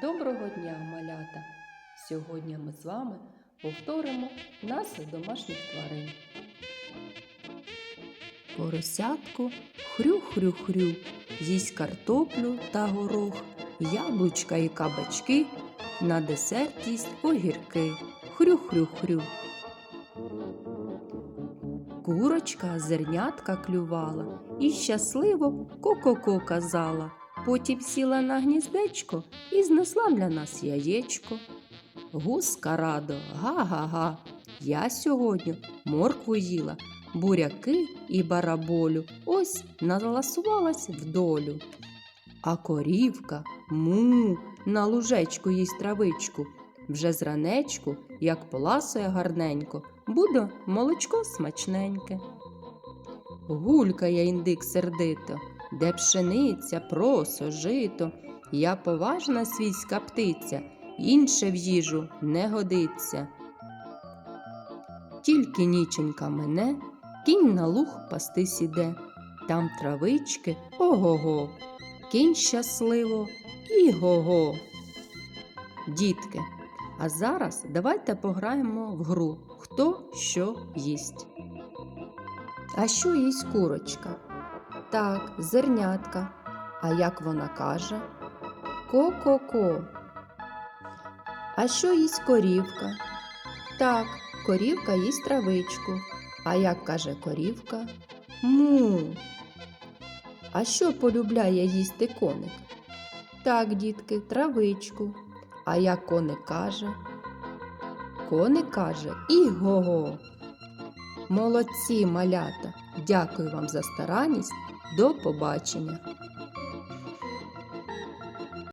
Доброго дня, малята! Сьогодні ми з вами повторимо назви домашніх тварин. Поросятку хрю-хрю-хрю, з'їсть картоплю та горох, яблучка і кабачки, на десерт їсть огірки. Хрю-хрю-хрю. Курочка зернятка клювала і щасливо ко-ко-ко казала. Потім сіла на гніздечко і знесла для нас яєчко. Гуска радо, га-га-га. Я сьогодні моркву їла, буряки і бараболю. Ось наласувалась вдолю. А корівка му на лужечку їсть травичку. Вже зранечку, як поласує гарненько, буде молочко смачненьке. Гулькає індик сердито, де пшениця, просо, жито. Я поважна свійська птиця, інше в їжу не годиться. Тільки ніченька мене, кінь на луг пастись іде. Там травички ого-го, кінь щасливо і го-го. Дітки, а зараз давайте пограємо в гру Хто що їсть. А що їсть курочка? Так, зернятка. А як вона каже? Ко-ко-ко. А що їсть корівка? Так, корівка їсть травичку. А як каже корівка? Му. А що полюбляє їсти коник? Так, дітки, травичку. А як коник каже? Коник каже і-го-го. Молодці, малята! Дякую вам за старанність. До побачення!